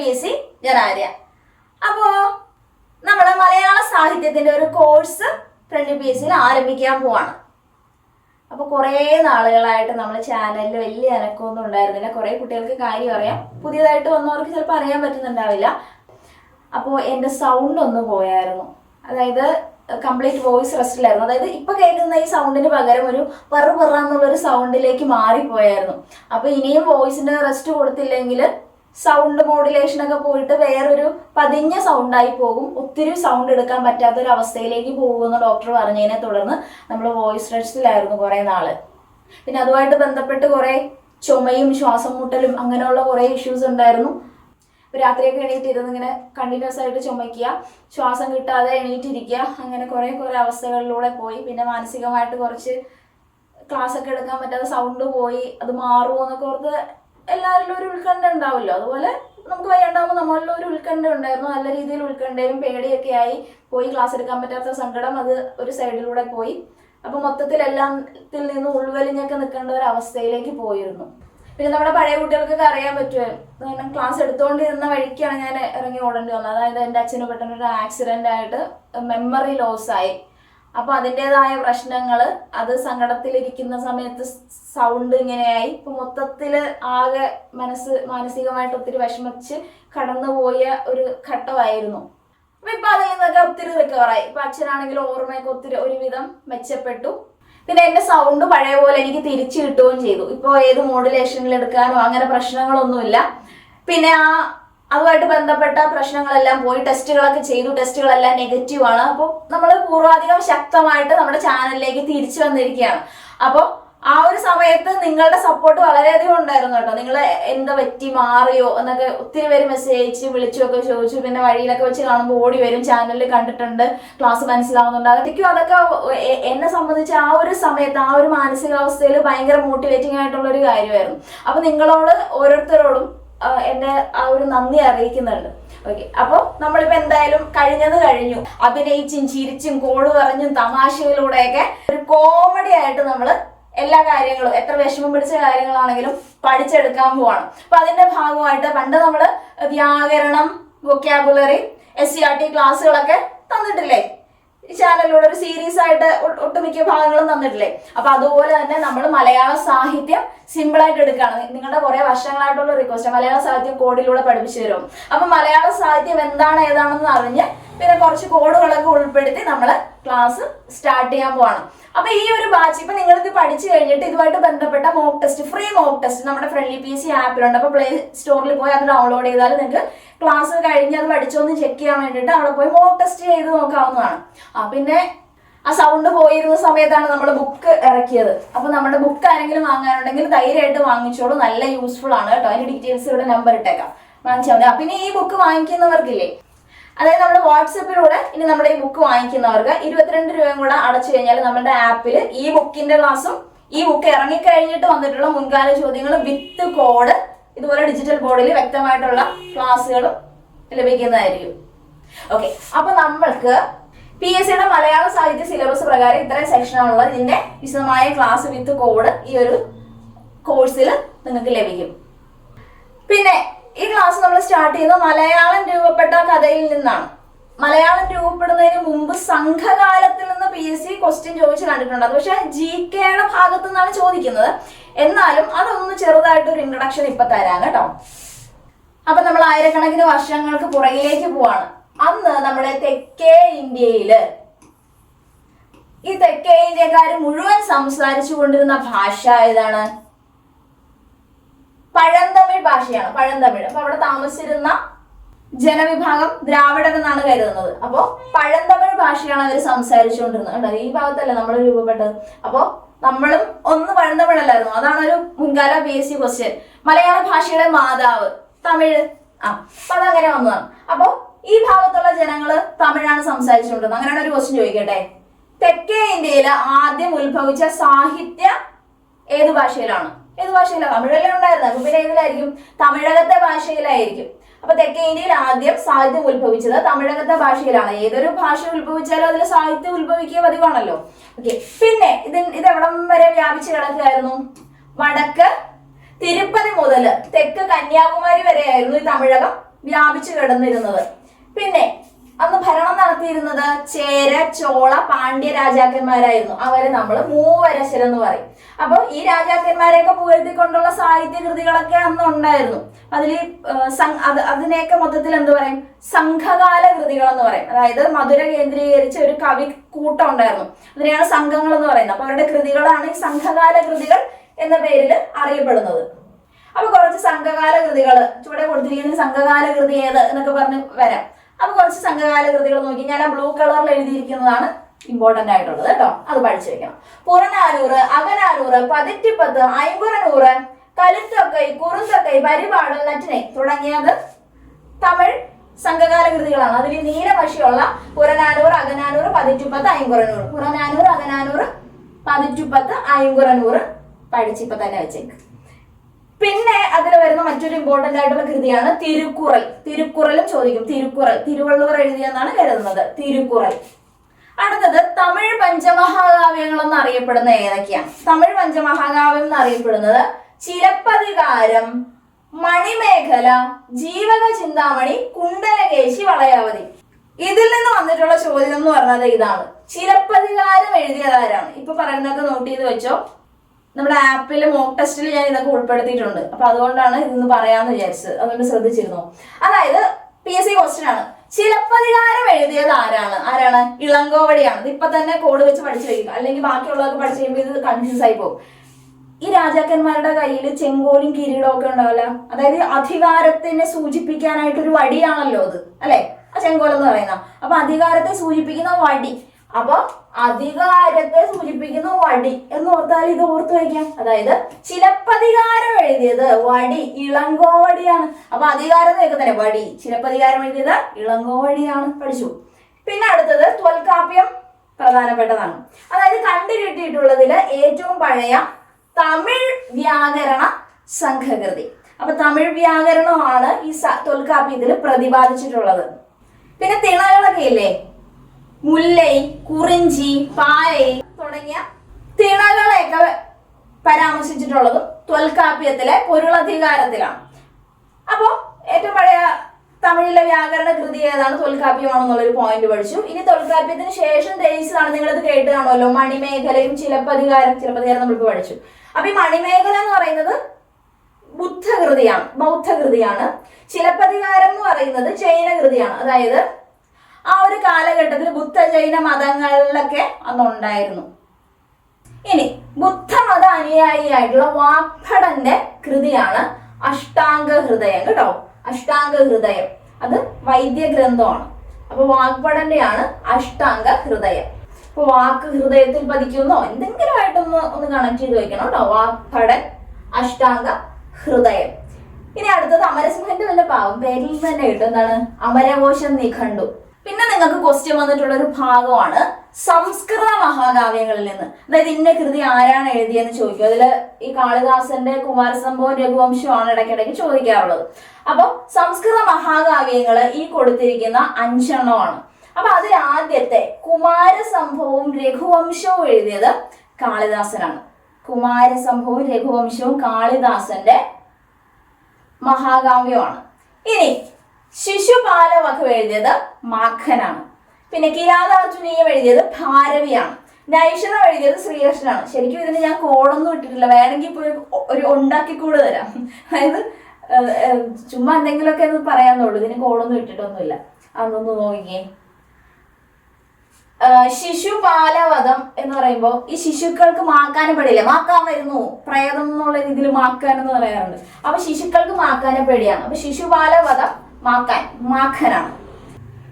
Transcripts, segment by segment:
P S C Arya അപ്പോ നമ്മുടെ മലയാള സാഹിത്യത്തിന്റെ ഒരു കോഴ്സ് ഫ്രണ്ട് പി എസ് സിയിൽ ആരംഭിക്കാൻ പോവാണ്. അപ്പൊ കുറേ നാളുകളായിട്ട് നമ്മുടെ ചാനലിൽ വലിയ അനക്കമൊന്നും ഉണ്ടായിരുന്നില്ല. കുറേ കുട്ടികൾക്ക് കാര്യം അറിയാം. പുതിയതായിട്ട് വന്നവർക്ക് ചിലപ്പോൾ അറിയാൻ പറ്റുന്നുണ്ടാവില്ല. അപ്പോൾ എന്റെ സൗണ്ട് ഒന്ന് പോയായിരുന്നു. അതായത് കംപ്ലീറ്റ് വോയിസ് റെസ്റ്റിലായിരുന്നു. അതായത് ഇപ്പൊ കേൾക്കുന്ന ഈ സൗണ്ടിന് പകരം ഒരു പെറു പെറ എന്നുള്ളൊരു സൗണ്ടിലേക്ക് മാറിപ്പോയായിരുന്നു. അപ്പൊ ഇനിയും വോയിസിന് റെസ്റ്റ് കൊടുത്തില്ലെങ്കിൽ സൗണ്ട് മോഡുലേഷൻ ഒക്കെ പോയിട്ട് വേറൊരു പതിഞ്ഞ സൗണ്ടായി പോകും. ഒത്തിരി സൗണ്ട് എടുക്കാൻ പറ്റാത്ത ഒരു അവസ്ഥയിലേക്ക് പോകുമെന്ന് ഡോക്ടർ പറഞ്ഞതിനെ തുടർന്ന് നമ്മൾ വോയിസ് റെസ്റ്റിലായിരുന്നു കുറേ നാൾ. പിന്നെ അതുമായിട്ട് ബന്ധപ്പെട്ട് കുറേ ചുമയും ശ്വാസം മുട്ടലും അങ്ങനെയുള്ള കുറേ ഇഷ്യൂസ് ഉണ്ടായിരുന്നു. രാത്രിയൊക്കെ എണീറ്റിരുന്ന് ഇങ്ങനെ കണ്ടിന്യൂസ് ആയിട്ട് ചുമയ്ക്കുക ശ്വാസം കിട്ടാതെ എണീറ്റിരിക്കുക അങ്ങനെ കുറേ കുറേ അവസ്ഥകളിലൂടെ പോയി. പിന്നെ മാനസികമായിട്ട് കുറച്ച് ക്ലാസ് ഒക്കെ എടുക്കാൻ പറ്റാതെ സൗണ്ട് പോയി. അത് മാറുമോ എന്നൊക്കെ ഓർത്ത് എല്ലാവരിലും ഒരു ഉത്കണ്ഠ ഉണ്ടാവുമല്ലോ. അതുപോലെ നമുക്ക് വയ്യാണ്ടാവുമ്പോൾ നമ്മളിൽ ഒരു ഉത്കണ്ഠ ഉണ്ടായിരുന്നു. നല്ല രീതിയിൽ ഉത്കണ്ഠയും പേടിയൊക്കെ ആയി പോയി. ക്ലാസ് എടുക്കാൻ പറ്റാത്ത സങ്കടം അത് ഒരു സൈഡിലൂടെ പോയി. അപ്പൊ മൊത്തത്തിൽ എല്ലാത്തിൽ നിന്ന് ഉൾവലിഞ്ഞൊക്കെ നിൽക്കേണ്ട ഒരു അവസ്ഥയിലേക്ക് പോയിരുന്നു. പിന്നെ നമ്മുടെ പഴയ കുട്ടികൾക്കൊക്കെ അറിയാൻ പറ്റുമായിരുന്നു കാരണം ക്ലാസ് എടുത്തുകൊണ്ടിരുന്ന വഴിക്കാണ് ഞാൻ ഇറങ്ങി ഓടേണ്ടി വന്നത്. അതായത് എന്റെ അച്ഛന് പെട്ടെന്ന് ഒരു ആക്സിഡന്റ് ആയിട്ട് മെമ്മറി ലോസ് ആയി. അപ്പൊ അതിന്റെതായ പ്രശ്നങ്ങൾ അത് സങ്കടത്തിലിരിക്കുന്ന സമയത്ത് സൗണ്ട് ഇങ്ങനെയായി. ഇപ്പൊ മൊത്തത്തിൽ ആകെ മനസ്സ് മാനസികമായിട്ട് ഒത്തിരി വിഷമിച്ച് കടന്നുപോയ ഒരു ഘട്ടമായിരുന്നു. അപ്പൊ ഇപ്പൊ അതിൽ നിന്നൊക്കെ ഒത്തിരി റിക്കവറായി ഇപ്പൊ അച്ഛനാണെങ്കിലും ഓർമ്മയൊക്കെ ഒത്തിരി ഒരുവിധം മെച്ചപ്പെട്ടു. പിന്നെ എന്റെ സൗണ്ട് പഴയ പോലെ എനിക്ക് തിരിച്ചു കിട്ടുകയും ചെയ്തു. ഇപ്പോൾ ഏത് മോഡുലേഷനിൽ എടുക്കാനോ അങ്ങനെ പ്രശ്നങ്ങളൊന്നുമില്ല. പിന്നെ ആ അതുമായിട്ട് ബന്ധപ്പെട്ട പ്രശ്നങ്ങളെല്ലാം പോയി ടെസ്റ്റുകളൊക്കെ ചെയ്തു ടെസ്റ്റുകളെല്ലാം നെഗറ്റീവ് ആണ്. അപ്പോൾ നമ്മൾ പൂർവാധികം ശക്തമായിട്ട് നമ്മുടെ ചാനലിലേക്ക് തിരിച്ചു വന്നിരിക്കുകയാണ്. അപ്പോൾ ആ ഒരു സമയത്ത് നിങ്ങളുടെ സപ്പോർട്ട് വളരെയധികം ഉണ്ടായിരുന്നു കേട്ടോ. നിങ്ങൾ എന്താ പറ്റി? മാറിയോ? എന്നൊക്കെ ഒത്തിരി പേര് മെസ്സേജ് അയച്ച് വിളിച്ചു ഒക്കെ ചോദിച്ചു. പിന്നെ വഴിയിലൊക്കെ വെച്ച് കാണുമ്പോൾ ഓടി വരും. ചാനലിൽ കണ്ടിട്ടുണ്ട്. ക്ലാസ് മനസ്സിലാവുന്നുണ്ട്. അതൊക്കെ അതൊക്കെ എന്നെ സംബന്ധിച്ച് ആ ഒരു സമയത്ത് ആ ഒരു മാനസികാവസ്ഥയിൽ ഭയങ്കര മോട്ടിവേറ്റിംഗ് ആയിട്ടുള്ള ഒരു കാര്യമായിരുന്നു. അപ്പൊ നിങ്ങളോട് ഓരോരുത്തരോടും ആ, എന്റെ ആ ഒരു നന്ദി അറിയിക്കുന്നുണ്ട്. ഓക്കെ അപ്പോൾ നമ്മളിപ്പോ എന്തായാലും കഴിഞ്ഞത് കഴിഞ്ഞു. അഭിനയിച്ചും ചിരിച്ചും കോൾ പറഞ്ഞും തമാശയിലൂടെയൊക്കെ ഒരു കോമഡി ആയിട്ട് നമ്മൾ എല്ലാ കാര്യങ്ങളും എത്ര വിഷമം പിടിച്ച കാര്യങ്ങളാണെങ്കിലും പഠിച്ചെടുക്കാൻ പോവാണ്. അപ്പൊ അതിന്റെ ഭാഗമായിട്ട് പണ്ട് നമ്മൾ വ്യാകരണം vocabulary S C R T ക്ലാസ്സുകളൊക്കെ തന്നിട്ടില്ലേ? ഈ ചാനലിലൂടെ ഒരു സീരീസ് ആയിട്ട് ഒട്ടുമിക്ക ഭാഗങ്ങളും തന്നിട്ടില്ലേ? അപ്പൊ അതുപോലെ തന്നെ നമ്മൾ മലയാള സാഹിത്യം സിമ്പിൾ ആയിട്ട് എടുക്കുകയാണ് നിങ്ങളുടെ കുറെ വർഷങ്ങളായിട്ടുള്ള റിക്വസ്റ്റ് മലയാള സാഹിത്യം കോഡിലൂടെ പഠിപ്പിച്ചു തരും. അപ്പൊ മലയാള സാഹിത്യം എന്താണ് ഏതാണെന്ന് അറിഞ്ഞ് പിന്നെ കുറച്ച് കോഡുകളൊക്കെ ഉൾപ്പെടുത്തി നമ്മൾ ക്ലാസ് സ്റ്റാർട്ട് ചെയ്യാൻ പോവാണ്. അപ്പൊ ഈ ഒരു ബാച്ച് ഇപ്പൊ നിങ്ങൾ ഇത് പഠിച്ചു കഴിഞ്ഞിട്ട് ഇതുമായിട്ട് ബന്ധപ്പെട്ട mock test free mock test നമ്മുടെ ഫ്രണ്ട്ലി പി സി ആപ്പിലുണ്ട് അപ്പൊ പ്ലേ സ്റ്റോറിൽ പോയി അത് ഡൗൺലോഡ് ചെയ്താൽ നിങ്ങൾക്ക് ക്ലാസ് കഴിഞ്ഞ് അത് പഠിച്ചോന്ന് ചെക്ക് ചെയ്യാൻ വേണ്ടിയിട്ട് അവിടെ പോയി മോക്ക് ടെസ്റ്റ് ചെയ്ത് നോക്കാവുന്നതാണ്. ആ പിന്നെ ആ സൗണ്ട് പോയിരുന്ന സമയത്താണ് നമ്മൾ ബുക്ക് ഇറക്കിയത്. അപ്പൊ നമ്മുടെ ബുക്ക് ആരെങ്കിലും വാങ്ങാനുണ്ടെങ്കിൽ ധൈര്യമായിട്ട് വാങ്ങിച്ചോളൂ. നല്ല യൂസ്ഫുൾ ആണ് കേട്ടോ. അതിന്റെ ഡീറ്റെയിൽസ് ഇവിടെ നമ്പർ ഇട്ടേക്കാം. വാങ്ങിച്ചാൽ മതി. പിന്നെ ഈ ബുക്ക് വാങ്ങിക്കുന്നവർക്കില്ലേ? അതായത് നമ്മുടെ വാട്സപ്പിലൂടെ ഇനി നമ്മുടെ ഈ ബുക്ക് വാങ്ങിക്കുന്നവർക്ക് ഇരുപത്തിരണ്ട് രൂപയും കൂടെ അടച്ചു കഴിഞ്ഞാൽ നമ്മുടെ ആപ്പിൽ ഈ ബുക്കിന്റെ ക്ലാസ്സും ഈ ബുക്ക് ഇറങ്ങിക്കഴിഞ്ഞിട്ട് വന്നിട്ടുള്ള മുൻകാല ചോദ്യങ്ങൾ വിത്ത് കോഡ് ഇതുപോലെ ഡിജിറ്റൽ ബോർഡിൽ വ്യക്തമായിട്ടുള്ള ക്ലാസ്സുകളും ലഭിക്കുന്നതായിരിക്കും. ഓക്കെ അപ്പൊ നമ്മൾക്ക് പി എസ് സിയുടെ മലയാള സാഹിത്യ സിലബസ് പ്രകാരം ഇത്രയും സെക്ഷനാണുള്ളത് ഇതിന്റെ വിശദമായ ക്ലാസ് വിത്ത് കോഡ് ഈ ഒരു കോഴ്സിൽ നിങ്ങൾക്ക് ലഭിക്കും. പിന്നെ ഈ ക്ലാസ് നമ്മൾ സ്റ്റാർട്ട് ചെയ്യുന്നത് മലയാളം രൂപപ്പെട്ട കഥയിൽ നിന്നാണ്. മലയാളം രൂപപ്പെടുന്നതിന് മുമ്പ് സംഘകാലത്തിൽ നിന്ന് പി എസ് സി ക്വസ്റ്റ്യൻ ചോദിച്ച് കണ്ടിട്ടുണ്ട് അത്. പക്ഷെ ജി കെയുടെ ഭാഗത്തു നിന്നാണ് ചോദിക്കുന്നത്. എന്നാലും അതൊന്ന് ചെറുതായിട്ട് ഒരു ഇൻട്രഡക്ഷൻ ഇപ്പൊ തരാം കേട്ടോ. അപ്പൊ നമ്മൾ ആയിരക്കണക്കിന് വർഷങ്ങൾക്ക് പുറകിലേക്ക് പോവാണ്. അന്ന് നമ്മുടെ തെക്കേ ഇന്ത്യയിൽ ഈ തെക്കേ ഇന്ത്യക്കാർ മുഴുവൻ സംസാരിച്ചു കൊണ്ടിരുന്ന ഭാഷ ഏതാണ്? പഴന്തമിഴ് ഭാഷയാണ് പഴന്തമിഴ്. അപ്പൊ അവിടെ താമസിച്ചിരുന്ന ജനവിഭാഗം ദ്രാവിഡൻ എന്നാണ് കരുതുന്നത്. അപ്പോ പഴന്തമിഴ് ഭാഷയാണ് അവർ സംസാരിച്ചുകൊണ്ടിരുന്നത്. കേട്ടോ ഈ ഭാഗത്തല്ല നമ്മൾ രൂപപ്പെട്ടത്. അപ്പോ നമ്മളും ഒന്ന് പഴന്തമിഴല്ലായിരുന്നു. അതാണ് ഒരു മുൻകാല പി എസ് സി ക്വസ്റ്റ്യൻ മലയാള ഭാഷയുടെ മാതാവ് തമിഴ്. ആ അപ്പൊ അതങ്ങനെ വന്നതാണ്. അപ്പോ ഈ ഭാഗത്തുള്ള ജനങ്ങൾ തമിഴാണ് സംസാരിച്ചുകൊണ്ടിരുന്നത്. അങ്ങനെയാണ് ഒരു ക്വസ്റ്റ്യൻ ചോദിക്കട്ടെ? തെക്കേ ഇന്ത്യയിൽ ആദ്യം ഉത്ഭവിച്ച സാഹിത്യ ഏത് ഭാഷയിലാണ്? ഏത് ഭാഷയിലാണ് തമിഴല്ലേ ഉണ്ടായിരുന്നത് അപ്പൊ പിന്നെ ഏതിലായിരിക്കും? തമിഴകത്തെ ഭാഷയിലായിരിക്കും. അപ്പൊ തെക്കേ ഇന്ത്യയിൽ ആദ്യം സാഹിത്യം ഉത്ഭവിച്ചത് തമിഴകത്തെ ഭാഷയിലാണ്. ഏതൊരു ഭാഷ ഉത്ഭവിച്ചാലും അതിൽ സാഹിത്യം ഉത്ഭവിക്കുക പതിവാണല്ലോ. ഓക്കെ പിന്നെ ഇത് ഇത് എവിടം വരെ വ്യാപിച്ചു കിടക്കുകയായിരുന്നു? വടക്ക് തിരുപ്പതി മുതൽ തെക്ക് കന്യാകുമാരി വരെയായിരുന്നു ഈ തമിഴകം വ്യാപിച്ചു കിടന്നിരുന്നത്. പിന്നെ അന്ന് ഭരണം നടത്തിയിരുന്നത് ചേര ചോള പാണ്ഡ്യ രാജാക്കന്മാരായിരുന്നു. അവരെ നമ്മൾ മൂവരശരെന്ന് പറയും. അപ്പൊ ഈ രാജാക്കന്മാരെയൊക്കെ പുകഴ്ത്തിക്കൊണ്ടുള്ള സാഹിത്യ കൃതികളൊക്കെ അന്ന് ഉണ്ടായിരുന്നു. അതിൽ അതിനെയൊക്കെ മൊത്തത്തിൽ എന്ത് പറയും? സംഘകാല കൃതികൾ എന്ന് പറയും. അതായത് മധുര കേന്ദ്രീകരിച്ച ഒരു കവി കൂട്ടം ഉണ്ടായിരുന്നു. അതിനെയാണ് സംഘങ്ങൾ എന്ന് പറയുന്നത്. അപ്പൊ അവരുടെ കൃതികളാണ് ഈ സംഘകാല കൃതികൾ എന്ന പേരിൽ അറിയപ്പെടുന്നത്. അപ്പൊ കുറച്ച് സംഘകാല കൃതികൾ ചുവടെ കൊടുത്തിരിക്കുന്ന സംഘകാല കൃതി ഏത് എന്നൊക്കെ പറഞ്ഞ് വരാം. അപ്പൊ കുറച്ച് സംഘകാല കൃതികൾ നോക്കി ഞാൻ ആ ബ്ലൂ കളറിൽ എഴുതിയിരിക്കുന്നതാണ് ഇമ്പോർട്ടന്റ് ആയിട്ടുള്ളത് കേട്ടോ. അത് പഠിച്ചു വെക്കണം. പുറനാനൂറ് അകനാനൂറ് പതിറ്റിപ്പത്ത് അയ്മ്പുറനൂറ് കലുത്തൊക്കൈ കുറുന്തൊക്കൈ പരിപാടൽ നറ്റിനെ തുടങ്ങിയത് തമിഴ് സംഘകാല കൃതികളാണ് അതിൽ നീലമഷിയുള്ള പുറനാനൂറ് അകനാനൂറ് പതിറ്റുപ്പത്ത് അയ്മ്പുറനൂറ്. പുറനാനൂറ് അകനാനൂറ് പതിറ്റുപ്പത്ത് അയ്മ്പുറനൂറ് പഠിച്ചിപ്പോ തന്നെ വെച്ചേക്ക്. പിന്നെ അതിൽ വരുന്ന മറ്റൊരു ഇമ്പോർട്ടന്റ് ആയിട്ടുള്ള കൃതിയാണ് തിരുക്കുറൽ. തിരുക്കുറലും ചോദിക്കും. തിരുക്കുറൽ. തിരുവള്ളുവർ എഴുതിയെന്നാണ് കരുതുന്നത്. തിരുക്കുറൽ. അടുത്തത് തമിഴ് പഞ്ചമഹാകാവ്യങ്ങൾ എന്ന് അറിയപ്പെടുന്ന ഏതൊക്കെയാണ്? തമിഴ് പഞ്ചമഹാകാവ്യം എന്നറിയപ്പെടുന്നത് ചിലപ്പതികാരം മണിമേഖല ജീവക ചിന്താമണി കുണ്ടലകേശി വളയാവതി ഇതിൽ നിന്ന് വന്നിട്ടുള്ള ചോദ്യം എന്ന് പറഞ്ഞത് ഇതാണ്. ചിലപ്പതികാരം എഴുതിയതാരാണ് ഇപ്പൊ പറയുന്നതൊക്കെ നോട്ട് ചെയ്ത് വെച്ചോ. നമ്മുടെ ആപ്പിലെ മോക്ക് ടെസ്റ്റിൽ ഞാൻ ഇതൊക്കെ ഉൾപ്പെടുത്തിയിട്ടുണ്ട്. അപ്പൊ അതുകൊണ്ടാണ് ഇന്ന് പറയാന്ന് വിചാരിച്ചത്. അതുകൊണ്ട് ശ്രദ്ധിച്ചിരുന്നു. അതായത് പി എസ് സി ക്വസ്റ്റ്യൻ ആണ്. ചിലപ്പതികാരം എഴുതിയത് ആരാണ്? ആരാണ്? ഇളങ്കോവടിയാണ്. ഇത് ഇപ്പൊ തന്നെ കോഡ് വെച്ച് പഠിച്ചു വയ്ക്കുക അല്ലെങ്കിൽ ബാക്കിയുള്ളവർക്ക് പഠിച്ചു കഴിയുമ്പോൾ ഇത് കൺഫ്യൂസ് ആയി പോകും. ഈ രാജാക്കന്മാരുടെ കയ്യിൽ ചെങ്കോലും കിരീടവും ഒക്കെ ഉണ്ടാവില്ല. അതായത് അധികാരത്തിനെ സൂചിപ്പിക്കാനായിട്ട് ഒരു വടിയാണല്ലോ അത്. അല്ലെ? ആ ചെങ്കോൽ എന്ന് പറയുന്ന. അപ്പൊ അധികാരത്തെ സൂചിപ്പിക്കുന്ന വടി. അപ്പൊ അധികാരത്തെ സൂചിപ്പിക്കുന്ന വടി എന്ന് ഓർത്താൽ ഇത് ഓർത്തു വയ്ക്കാം. അതായത് ചിലപ്പതികാരം എഴുതിയത് വടി ഇളങ്കോവടിയാണ്. അപ്പൊ അധികാരം തന്നെ വടി. ചിലപ്പതികാരം എഴുതിയത് ഇളങ്കോവടിയാണ്. പഠിച്ചു. പിന്നെ അടുത്തത് ത്വൽക്കാപ്യം പ്രധാനപ്പെട്ടതാണ്. അതായത് കണ്ടു കിട്ടിയിട്ടുള്ളതിൽ ഏറ്റവും പഴയ തമിഴ് വ്യാകരണ സംഘകൃതി. അപ്പൊ തമിഴ് വ്യാകരണമാണ് ഈ തൊൽക്കാപ്യത്തിൽ പ്രതിപാദിച്ചിട്ടുള്ളത്. പിന്നെ തിണകളൊക്കെ ഇല്ലേ? മുല്ലൈ കുറിഞ്ചി പാലൈ തുടങ്ങിയ തിണകളെയൊക്കെ പരാമർശിച്ചിട്ടുള്ളതും തൊൽക്കാപ്യത്തിലെ പൊരുളധികാരത്തിലാണ്. അപ്പോ ഏറ്റവും പഴയ തമിഴിലെ വ്യാകരണ കൃതി ഏതാണ്? തൊൽക്കാപ്യമാണെന്നുള്ളൊരു പോയിന്റ് പഠിച്ചു. ഇനി തൊൽക്കാപ്യത്തിന് ശേഷം രചിച്ചതാണ്. നിങ്ങളത് കേട്ട് കാണുമല്ലോ. മണിമേഖലയും ചിലപ്പതികാരം ചിലപ്പതികാരം നമ്മൾ പഠിച്ചു. അപ്പൊ ഈ മണിമേഖല എന്ന് പറയുന്നത് ബുദ്ധകൃതിയാണ് ബൗദ്ധകൃതിയാണ്. ചിലപ്പതികാരം എന്ന് പറയുന്നത് ജൈനകൃതിയാണ്. അതായത് ആ ഒരു കാലഘട്ടത്തിൽ ബുദ്ധ ജൈന മതങ്ങളിലൊക്കെ അന്നുണ്ടായിരുന്നു. ഇനി ബുദ്ധമത അനുയായിയായിട്ടുള്ള വാഗ്ഭടന്റെ കൃതിയാണ് അഷ്ടാംഗ ഹൃദയം കേട്ടോ. അഷ്ടാംഗ ഹൃദയം. അത് വൈദ്യ ഗ്രന്ഥമാണ് അപ്പൊ വാഗ്ഭടന്റെയാണ് അഷ്ടാംഗ ഹൃദയം. ഇപ്പൊ വാക്ക് ഹൃദയത്തിൽ പതിക്കുന്നോ എന്തെങ്കിലും ആയിട്ടൊന്ന് ഒന്ന് കണക്ട് ചെയ്ത് വെക്കണം കേട്ടോ. വാഗ്ഭടൻ അഷ്ടാംഗ ഹൃദയം. ഇനി അടുത്തത് അമരസിംഹന്റെ വല്ല പാവം പേരിൽ തന്നെ കിട്ടും എന്താണ്? അമരകോശം പിന്നെ നിങ്ങൾക്ക് ക്വസ്റ്റ്യൻ വന്നിട്ടുള്ള ഒരു ഭാഗമാണ് സംസ്കൃത മഹാകാവ്യങ്ങളിൽ നിന്ന്. അതായത് ഇന്ന കൃതി ആരാണ് എഴുതിയെന്ന് ചോദിക്കും. അതിൽ ഈ കാളിദാസന്റെ കുമാരസംഭവം രഘുവംശമാണ് ഇടയ്ക്കിടയ്ക്ക് ചോദിക്കാറുള്ളത്. അപ്പോൾ സംസ്കൃത മഹാകാവ്യങ്ങൾ ഈ കൊടുത്തിരിക്കുന്ന അഞ്ചെണ്ണമാണ്. അപ്പൊ അതിൽ ആദ്യത്തെ കുമാരസംഭവവും രഘുവംശവും എഴുതിയത് കാളിദാസനാണ്. കുമാരസംഭവവും രഘുവംശവും കാളിദാസന്റെ മഹാകാവ്യമാണ്. ഇനി ശിശുപാലവക എഴുതിയത് മാഖനാണ് പിന്നെ കിരാതാർജുനീയം എഴുതിയത് ഭാരവിയാണ്. നൈഷണം എഴുതിയത് ശ്രീകൃഷ്ണനാണ്. ശരിക്കും ഇതിന് ഞാൻ കോഡൊന്നും ഇട്ടിട്ടില്ല. വേണമെങ്കിൽ ഇപ്പോൾ ഒരു ഒരു ഉണ്ടാക്കി കൂടെ തരാം അതായത് ചുമ്മാ എന്തെങ്കിലുമൊക്കെ ഒന്ന് പറയാന്നുള്ളൂ ഇതിന് കോഡൊന്നും ഇട്ടിട്ടൊന്നുമില്ല. അതൊന്ന് നോക്കിയേ ശിശുപാലവധം എന്ന് പറയുമ്പോൾ ഈ ശിശുക്കൾക്ക് മാക്കാനും പേടിയില്ല മാക്കാൻ വരുന്നു പ്രേതം എന്നുള്ള രീതിയിൽ മാക്കാൻ എന്ന് പറയാറുണ്ട്. അപ്പൊ ശിശുക്കൾക്ക് മാക്കാനും പേടിയാണ് അപ്പൊ ശിശുപാലവധം മാക്കാൻ മാഖനാണ്.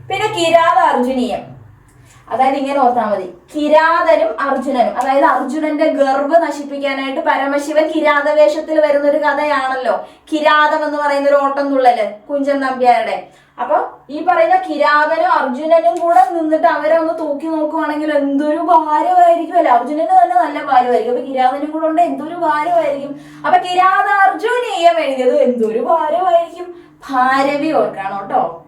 പിന്നെ കിരാത അർജുനീയം. അതായത് ഇങ്ങനെ ഓർത്താൽ മതി. കിരാതനും അർജുനനും അതായത് അർജുനന്റെ ഗർവ് നശിപ്പിക്കാനായിട്ട് പരമശിവൻ കിരാത വേഷത്തിൽ വരുന്ന ഒരു കഥയാണല്ലോ. കിരാതം എന്ന് പറയുന്ന ഒരു ഓട്ടം തുള്ളൽ കുഞ്ചൻ നമ്പ്യാരുടെ. അപ്പൊ ഈ പറയുന്ന കിരാതനും അർജുനനും കൂടെ നിന്നിട്ട് അവരെ ഒന്ന് തൂക്കി നോക്കുവാണെങ്കിൽ എന്തൊരു ഭാരമായിരിക്കും അല്ലെ? അർജുനന് തന്നെ നല്ല ഭാരമായിരിക്കും. അപ്പൊ കിരാതനും കൂടെ ഉണ്ട് എന്തൊരു ഭാരമായിരിക്കും? അപ്പൊ കിരാത അർജുനീയം എഴുതിയത് എന്തൊരു ഭാരമായിരിക്കും? ഭാരവി ഓർക്കണം കേട്ടോ.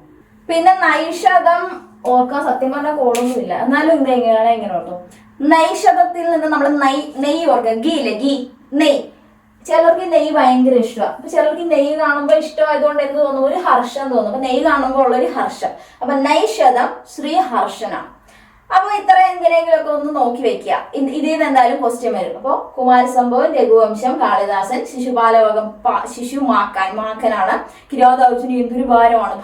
പിന്നെ നൈഷതം ഓർക്കാൻ സത്യം പറഞ്ഞാൽ കോളൊന്നുമില്ല. എന്നാലും ഇത് എങ്ങനെയാണ് എങ്ങനെ ഓർക്കും? നൈഷതത്തിൽ നിന്ന് നമ്മൾ നെയ് നെയ്യ് ഓർക്കുക. ഗീ ഇല്ല? ഗീ. നെയ്. ചിലർക്ക് നെയ്യ് ഭയങ്കര ഇഷ്ടമാണ് അപ്പൊ ചിലർക്ക് നെയ്യ് കാണുമ്പോൾ ഇഷ്ടമായതുകൊണ്ട് എന്ത് തോന്നും? ഒരു ഹർഷം തോന്നും. അപ്പൊ നെയ്യ് കാണുമ്പോൾ ഉള്ളൊരു ഹർഷം. അപ്പൊ നൈഷതം ശ്രീ ഹർഷനാണ്. അപ്പൊ ഇത്ര എന്തിനെങ്കിലുമൊക്കെ ഒന്ന് നോക്കി വെക്കുക. ഇതിൽ നിന്ന് എന്തായാലും ക്വസ്റ്റ്യൻ വരും. അപ്പോൾ കുമാരസംഭവം രഘുവംശം കാളിദാസൻ ശിശുപാലവകം പ- ശിശു മാക്കാൻ മാക്കനാണ് കിരാതൗജന് എന്തൊരു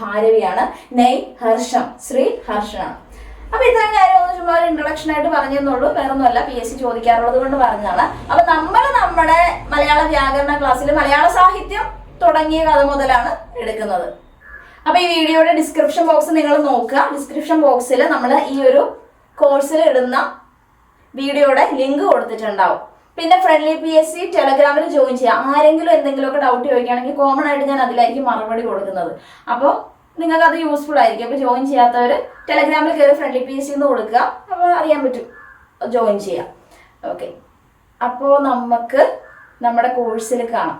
ഭാരവിയാണ് നെയ് ഹർഷം ശ്രീ ഹർഷനാണ്. അപ്പൊ ഇത്രയും കാര്യം ഒന്ന് ചുമ്മാ ഒരു ഇൻട്രൊഡക്ഷൻ ആയിട്ട് പറഞ്ഞെന്നുള്ളൂ വേറെ ഒന്നുമല്ല പി എസ് സി ചോദിക്കാറുള്ളത് കൊണ്ട് പറഞ്ഞതാണ്. അപ്പൊ നമ്മൾ നമ്മുടെ മലയാള വ്യാകരണ ക്ലാസ്സിൽ മലയാള സാഹിത്യം തുടങ്ങിയ കഥ മുതലാണ് എടുക്കുന്നത്. അപ്പൊ ഈ വീഡിയോയുടെ ഡിസ്ക്രിപ്ഷൻ ബോക്സ് നിങ്ങൾ നോക്കുക. ഡിസ്ക്രിപ്ഷൻ ബോക്സിൽ നമ്മൾ ഈ ഒരു കോഴ്സിൽ ഇടുന്ന വീഡിയോയുടെ ലിങ്ക് കൊടുത്തിട്ടുണ്ടാവും. പിന്നെ ഫ്രണ്ട്ലി പി എസ് സി ടെലഗ്രാമിൽ ജോയിൻ ചെയ്യാം ആരെങ്കിലും എന്തെങ്കിലുമൊക്കെ ഡൗട്ട് ചോദിക്കുകയാണെങ്കിൽ കോമൺ ആയിട്ട് ഞാൻ അതിലായിരിക്കും മറുപടി കൊടുക്കുന്നത്. അപ്പോൾ നിങ്ങൾക്ക് അത് യൂസ്ഫുൾ ആയിരിക്കും. അപ്പോൾ ജോയിൻ ചെയ്യാത്തവർ ടെലഗ്രാമിൽ കയറി ഫ്രണ്ട്ലി പി എസ് സി എന്ന് കൊടുക്കുക. അപ്പോൾ അറിയാൻ പറ്റും. ജോയിൻ ചെയ്യാം. ഓക്കെ അപ്പോൾ നമുക്ക് നമ്മുടെ കോഴ്സിൽ കാണാം.